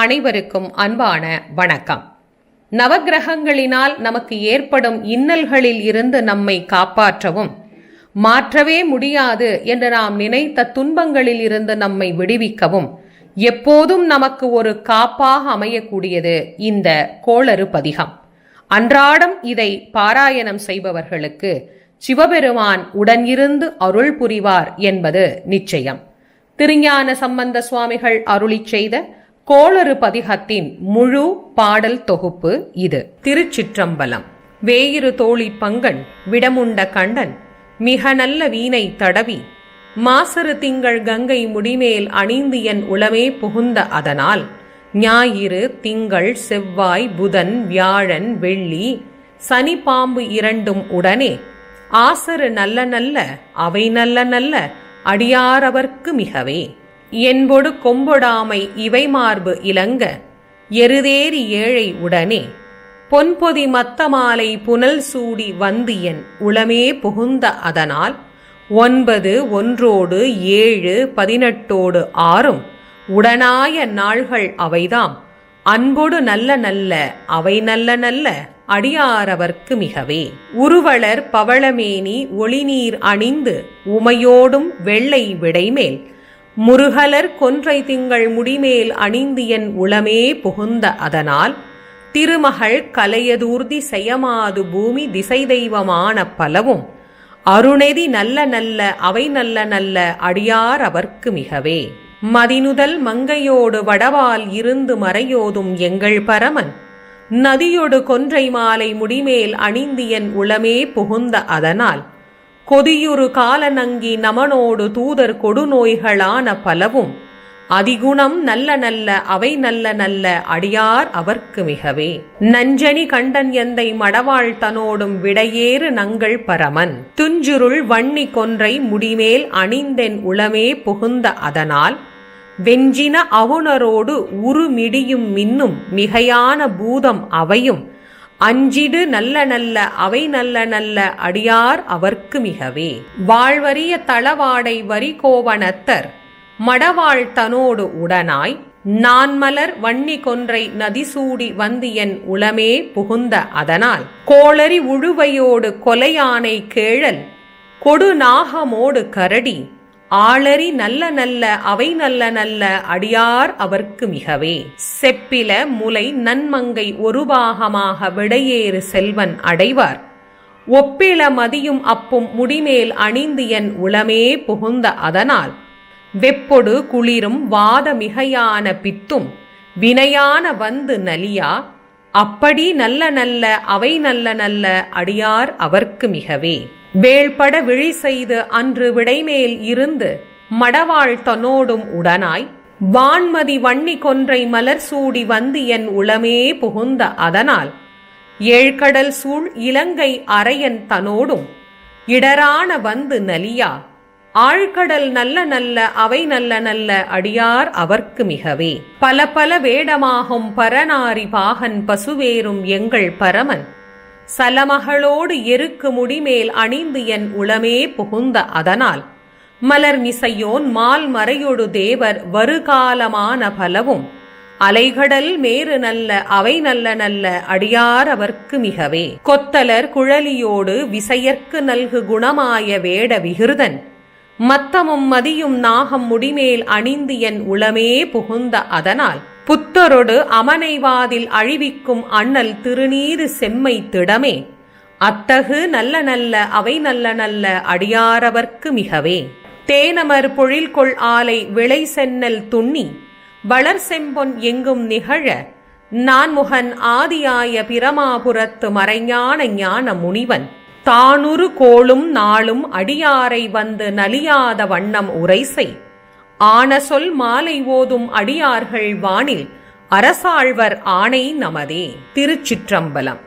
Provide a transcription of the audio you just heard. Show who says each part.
Speaker 1: அனைவருக்கும் அன்பான வணக்கம். நவக்கிரகங்களினால் நமக்கு ஏற்படும் இன்னல்களில் இருந்து நம்மை காப்பாற்றவும் மாற்றவே முடியாது என்று நாம் நினைத்த துன்பங்களில் இருந்து நம்மை விடுவிக்கவும் எப்போதும் நமக்கு ஒரு காப்பாக அமையக்கூடியது இந்த கோளறு பதிகம். அன்றாடம் இதை பாராயணம் செய்பவர்களுக்கு சிவபெருமான் உடன் இருந்து அருள் புரிவார் என்பது நிச்சயம். திருஞான சம்பந்த சுவாமிகள் அருளிச் செய்த கோளறு பதிகத்தின் முழு பாடல் தொகுப்பு இது. திருச்சிற்றம்பலம். வேயிரு தோழி பங்கன் விடமுண்ட கண்டன் மிக நல்ல வீணை தடவி மாசரு திங்கள் கங்கை முடிமேல் அணிந்து என் உளமே புகுந்த அதனால் ஞாயிறு திங்கள் செவ்வாய் புதன் வியாழன் வெள்ளி சனி பாம்பு இரண்டும் உடனே ஆசரு நல்ல நல்ல அவை நல்ல நல்ல அடியாரவர்க்கு மிகவே. என்பொடு கொம்பொடாமை இவை மார்பு இலங்க. எருதேறி ஏழை உடனே பொன்பொதி மத்தமாலை புனல் சூடி வந்து என் உளமே புகுந்த அதனால் ஒன்பது ஒன்றோடு ஏழு பதினெட்டோடு ஆறும் உடனாய நாள்கள் அவைதாம். அன்பொடு நல்ல நல்ல அவை நல்ல நல்ல அடியாரவர்க்கு மிகவே. உருவளர் பவளமேனி ஒளிநீர் அணிந்து உமையோடும் வெள்ளை விடைமேல் முருகலர் கொன்றை திங்கள் முடிமேல் அணிந்து என் உளமே புகுந்த அதனால் திருமகள் கலையதூர்தி செய்யமாது பூமி திசை தெய்வமான பலவும் அருணெதி நல்ல நல்ல அவை நல்ல நல்ல அடியார் அவர்க்கு மிகவே. மதினுதல் மங்கையோடு வடவால் இருந்து மறையோதும் எங்கள் பரமன் நதியொடு கொன்றை மாலை முடிமேல் அணிந்து என் உளமே புகுந்த அதனால் கொதியுறு காலநங்கி நமனோடு தூதர் கொடுநோய்களான பலவும் அதிகுணம் நல்ல நல்ல அவை நல்ல நல்ல அடியார் அவர்க்கு மிகவே. நஞ்சனி கண்டன் எந்தை மடவாள் தனோடும் விடையேறு நங்கள் பரமன். துஞ்சுருள் வன்னி கொன்றை முடிமேல் அணிந்தென் உளமே புகுந்த அதனால் வெஞ்சின அவுணரோடு உருமிடியும் மின்னும் மிகையான பூதம் அவையும் அஞ்சிடு நல்ல நல்ல அவை நல்ல நல்ல அடியார் அவர்க்கு மிகவே. வாழ்வரிய தளவாடை வரிகோவனத்தர் மடவாழ் தனோடு உடனாய் நான்மலர் வன்னி கொன்றை நதிசூடி வந்து என் உளமே புகுந்த அதனால். கோளரி உழுவையோடு கொலையானை கேழல் கொடு நாகமோடு கரடி ஆளறி நல்ல நல்ல அவை நல்ல நல்ல அடியார் அவர்க்கு மிகவே. செப்பில முலை நன்மங்கை ஒரு பாகமாக விடையேறு செல்வன் அடைவார். ஒப்பில மதியும் அப்பும் முடிமேல் அணிந்து என் உளமே புகுந்த அதனால். வெப்பொடு குளிரும் வாத மிகையான பித்தும் வினையான வந்து நலியா. அப்படி நல்ல நல்ல அவை நல்ல நல்ல அடியார் அவர்க்கு மிகவே. வேள்பட விழி செய்து அன்று விடைமேல் இருந்து மடவாள் தன்னோடும் உடனாய் வான்மதி வன்னி கொன்றை மலர் சூடி வந்து என் உளமே புகுந்த அதனால் ஏழ்கடல் சூழ் இலங்கை அரையன் தனோடும் இடரான வந்து நலியா ஆழ்கடல் நல்ல நல்ல அவை நல்ல நல்ல அடியார் அவர்க்கு மிகவே. பல பல வேடமாகும் பரநாரி பாகன் பசுவேறும் எங்கள் பரமன் சலமகளோடு எருக்கு முடிமேல் அணிந்து என் உளமே புகுந்த அதனால். மலர் மிசையோன் மால் மறையொடு தேவர் வருகாலமான பலவும். அலைகடல் மேறு நல்ல அவை நல்ல நல்ல அடியார் அவர்க்கு மிகவே. கொத்தலர் குழலியோடு விசையற்கு நல்கு குணமாய வேட விகிருதன். மத்தமும் மதியும் நாகம் முடிமேல் அணிந்து என் உளமே புகுந்த அதனால். புத்தரொடு அமனைவாதில் அழிவிக்கும் அண்ணல் திருநீறு செம்மை திடமே. அத்தகு நல்ல நல்ல அவை நல்ல நல்ல அடியாரவர்க்கு மிகவே. தேனமர் பொழில்கொள் ஆலை விளை சென்னல் துண்ணி. வளர் செம்பொன் எங்கும் நிகழ நான்முகன் ஆதியாய பிரமாபுரத்து மறைஞான ஞான முனிவன். தானுரு கோளும் நாளும் அடியாரை வந்து நலியாத வண்ணம் உரைசை. ஆன சொல் மாலை ஓதும் அடியார்கள் வானில் அரசாழ்வர் ஆணை நமதே. திருச்சிற்றம்பலம்.